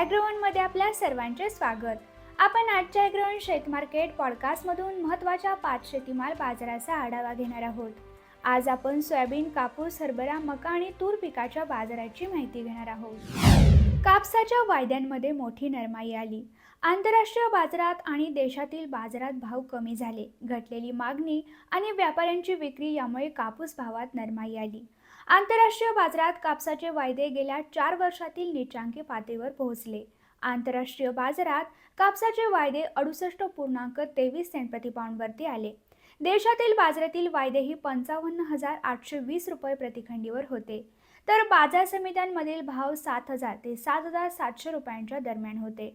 ॲग्रोवनमध्ये आपल्या सर्वांचे स्वागत. आपण आजच्या ॲग्रोवन शेत मार्केट पॉडकास्टमधून महत्त्वाच्या पाच शेतीमाल बाजाराचा आढावा घेणार आहोत. आज आपण सोयाबीन कापूस हरभरा मका आणि तूर पिकाच्या बाजाराची माहिती घेणार आहोत. कापसाच्या वायद्यांमध्ये मोठी नरमाई आली. आंतरराष्ट्रीय बाजारात आणि देशातील बाजारात भाव कमी झाले. घटलेली मागणी आणि व्यापाऱ्यांची विक्री यामुळे कापूस भावात नरमाई आली. आंतरराष्ट्रीय बाजारात कापसाचे वायदे गेल्या चार वर्षातील निचांकी पातळीवर पोहोचले. आंतरराष्ट्रीय बाजारात कापसाचे वायदे अडुसष्ट पूर्णांक तेवीस सेंट प्रतिपाऊंडवरती आले. देशातील बाजारातील वायदेही पंचावन्न हजार आठशे वीस रुपये प्रतिखंडीवर होते. तर बाजार समित्यांमधील भाव सात हजार ते सात हजार सातशे रुपयांच्या दरम्यान होते.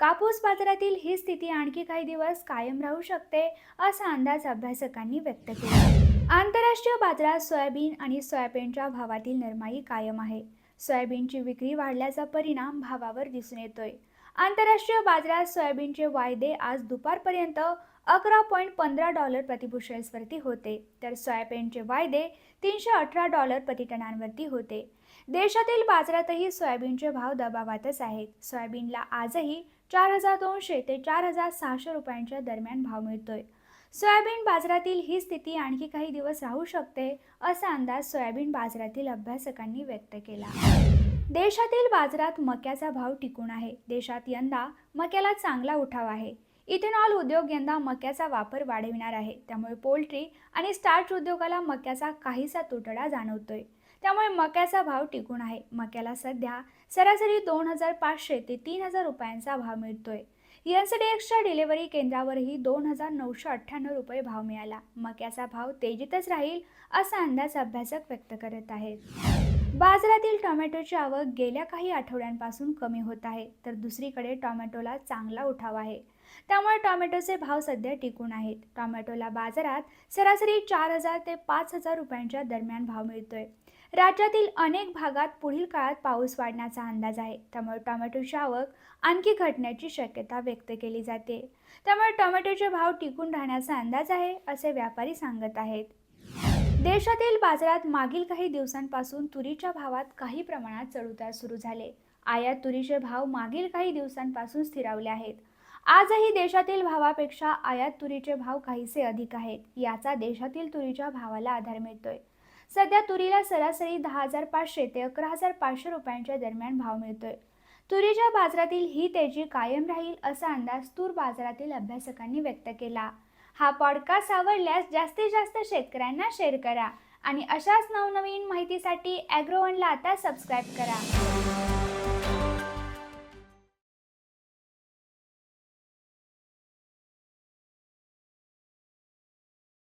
कापूस बाजारातील ही स्थिती आणखी काही दिवस कायम राहू शकते असा अंदाज अभ्यासकांनी व्यक्त केला. आंतरराष्ट्रीय बाजारात सोयाबीन आणि सोयाबीनच्या भावातील नरमाई कायम आहे. सोयाबीनची विक्री वाढल्याचा परिणाम भावावर दिसून येतोय. आंतरराष्ट्रीय बाजारात सोयाबीनचे वायदे आज दुपारपर्यंत अकरा पॉईंट पंधरा डॉलर प्रतिबुशेल्सवरती होते. तर सोयाबीनचे वायदे तीनशे अठरा डॉलर प्रतिटनांवरती होते. देशातील बाजारातही सोयाबीनचे भाव दबावातच आहेत. सोयाबीनला आजही चार हजार दोनशे ते चार हजार सहाशे रुपयांच्या दरम्यान भाव मिळतोय. सोयाबीन बाजारातील ही स्थिती आणखी काही दिवस राहू शकते असा अंदाज सोयाबीन बाजारातील अभ्यासकांनी व्यक्त केला. देशातील बाजारात मक्याचा भाव टिकून आहे. देशात यंदा मक्याला चांगला उठाव आहे. इथेनॉल उद्योग यंदा मक्याचा वापर वाढविणार आहे. त्यामुळे पोल्ट्री आणि स्टार्च उद्योगाला मक्याचा काहीसा तुटडा जाणवतोय. त्यामुळे मक्याचा भाव टिकून आहे. मक्याला सध्या सरासरी दोन हजार पाचशे ते तीन हजार रुपयांचा भाव मिळतोय. एनसीडीएक्सच्या डिलिव्हरी केंद्रावरही दोन हजार नऊशे अठ्ठ्याण्णव रुपये भाव मिळाला. मक्याचा भाव तेजीतच राहील असा अंदाज अभ्यासक व्यक्त करत आहेत. बाजारातील टोमॅटोची आवक गेल्या काही आठवड्यांपासून कमी होत आहे तर दुसरीकडे टोमॅटोला चांगला उठाव आहे. त्यामुळे टोमॅटोचे भाव सध्या टिकून आहेत. टोमॅटोला बाजारात सरासरी चार हजार ते पाच हजार रुपयांच्या दरम्यान भाव मिळतोय. राज्यातील अनेक भागात पुढील काळात पाऊस वाढण्याचा अंदाज आहे. त्यामुळे टोमॅटोची आवक आणखी घटण्याची शक्यता व्यक्त केली जाते. त्यामुळे टोमॅटोचे भाव टिकून राहण्याचा अंदाज आहे असे व्यापारी सांगत आहेत. देशातील बाजारात मागील काही दिवसांपासून तुरीच्या भावात काही प्रमाणात चढउतार सुरू झाले. आयात तुरीचे भाव मागील काही दिवसांपासून स्थिरावले आहेत. आजही देशातील भावापेक्षा आयात तुरीचे भाव काहीसे अधिक आहेत याचा देशातील तुरीच्या भावाला आधार मिळतोय. सध्या तुरीला सरासरी दहा हजार पाचशे ते अकरा हजार पाचशे रुपयांच्या दरम्यान भाव मिळतोय. तुरीच्या बाजारातील ही तेजी कायम राहील असा अंदाज तूर बाजारातील अभ्यासकांनी व्यक्त केला. हा पॉडकास्ट आवडल्यास जास्तीत जास्त शेतकऱ्यांना शेअर करा आणि अशाच नवनवीन माहितीसाठी ॲग्रोवनला आता सबस्क्राईब करा.